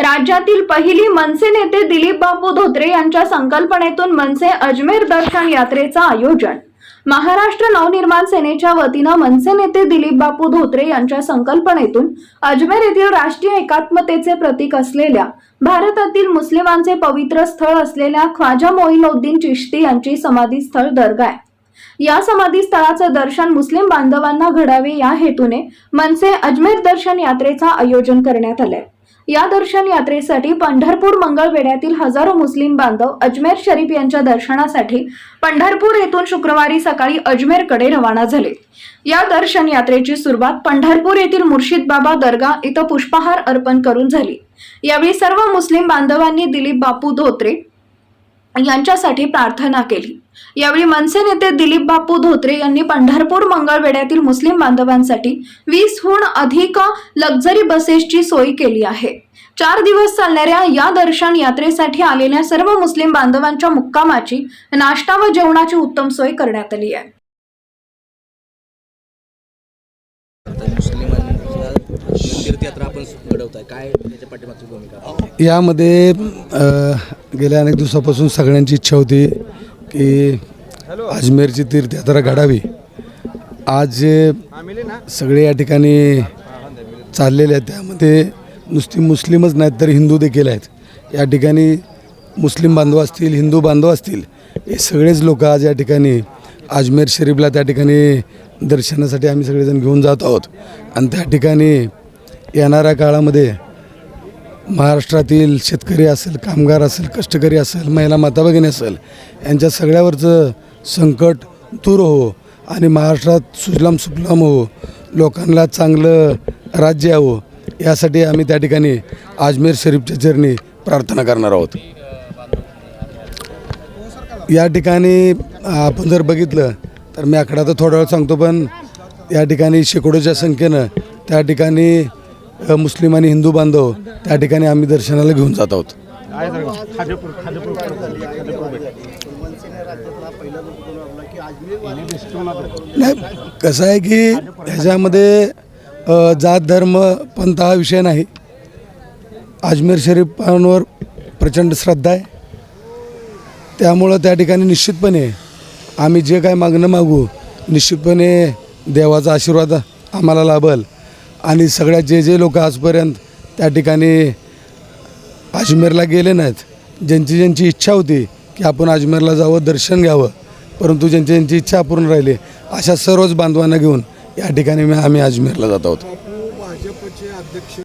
राज्यातील पहिली मनसे नेते दिलीप बापू धोत्रे यांच्या संकल्पनेतून मनसे अजमेर दर्शन यात्रेचं आयोजन. महाराष्ट्र नवनिर्माण सेनेच्या वतीनं मनसे नेते दिलीप बापू धोत्रे यांच्या संकल्पनेतून अजमेर येथील राष्ट्रीय एकात्मतेचे प्रतीक असलेल्या भारतातील मुस्लिमांचे पवित्र स्थळ असलेल्या ख्वाजा मोईनुद्दीन चिश्ती यांची समाधी स्थळ दर्गा आहे. या समाधी स्थळाचं दर्शन मुस्लिम बांधवांना घडावे या हेतूने मनसे अजमेर दर्शन यात्रेचं आयोजन करण्यात आलंय. या दर्शन यात्रेसाठी पंढरपूर मंगळवेढ्यातील हजारो मुस्लिम बांधव अजमेर शरीफ यांच्या दर्शनासाठी पंढरपूर येथून शुक्रवारी सकाळी अजमेरकडे रवाना झाले. या दर्शन यात्रेची सुरुवात पंढरपूर येथील मुर्शिद बाबा दर्गा इथं पुष्पहार अर्पण करून झाली. यावेळी सर्व मुस्लिम बांधवांनी दिलीप बापू धोत्रे यांच्यासाठी प्रार्थना केली. यावेळी मनसे नेते दिलीप बापू धोत्रे यांनी पंढरपूर मंगळवेढ्यातील मुस्लिम बांधवांसाठी वीसहून अधिक लक्झरी बसेसची सोय केली आहे. चार दिवस चालणाऱ्या या दर्शन यात्रेसाठी आलेल्या सर्व मुस्लिम बांधवांच्या मुक्कामाची नाश्ता व जेवणाची उत्तम सोय करण्यात आली आहे. घडवताय? काय त्याच्या पाठीमागची भूमिका? यामध्ये गेल्या अनेक दिवसापासून सगळ्यांची इच्छा होती की अजमेरची तीर्थयात्रा घडावी. आज जे सगळे या ठिकाणी चाललेले आहेत त्यामध्ये नुसती मुस्लिमच नाहीत तर हिंदू देखील आहेत. या ठिकाणी मुस्लिम बांधव असतील हिंदू बांधव असतील हे सगळेच लोक आज या ठिकाणी अजमेर शरीफला त्या ठिकाणी दर्शनासाठी आम्ही सगळेजण घेऊन जात आहोत. आणि त्या ठिकाणी येणाऱ्या काळामध्ये महाराष्ट्रातील शेतकरी असेल कामगार असेल कष्टकरी असेल महिला माता भगिनी असेल यांच्या सगळ्यावरचं संकट दूर हो आणि महाराष्ट्रात सुजलाम सुफलाम हो लोकांना चांगलं राज्य यावं यासाठी आम्ही त्या ठिकाणी अजमेर शरीफच्या चरणी प्रार्थना करणार आहोत. या ठिकाणी आपण जर बघितलं तर मी आकडा तर थोडा वेळ सांगतो पण या ठिकाणी शेकडोच्या संख्येनं त्या ठिकाणी अ, मुस्लिम आणि हिंदू बांधव त्या ठिकाणी आम्ही दर्शनाला घेऊन जात आहोत. नाही कसं आहे की ह्याच्यामध्ये अ, जात धर्म पंथ हा विषय नाही. अजमेर शरीफांवर प्रचंड श्रद्धा आहे. त्यामुळं त्या ठिकाणी निश्चितपणे आम्ही जे काय मागणं मागू निश्चितपणे देवाचा आशीर्वाद आम्हाला लाभल. आणि सगळ्यात जे जे लोक आजपर्यंत त्या ठिकाणी अजमेरला गेले नाहीत ज्यांची ज्यांची इच्छा होती की आपण अजमेरला जावं दर्शन घ्यावं परंतु ज्यांची ज्यांची इच्छा पूर्ण राहिली अशा सर्वच बांधवांना घेऊन या ठिकाणी आम्ही अजमेरला जात आहोत.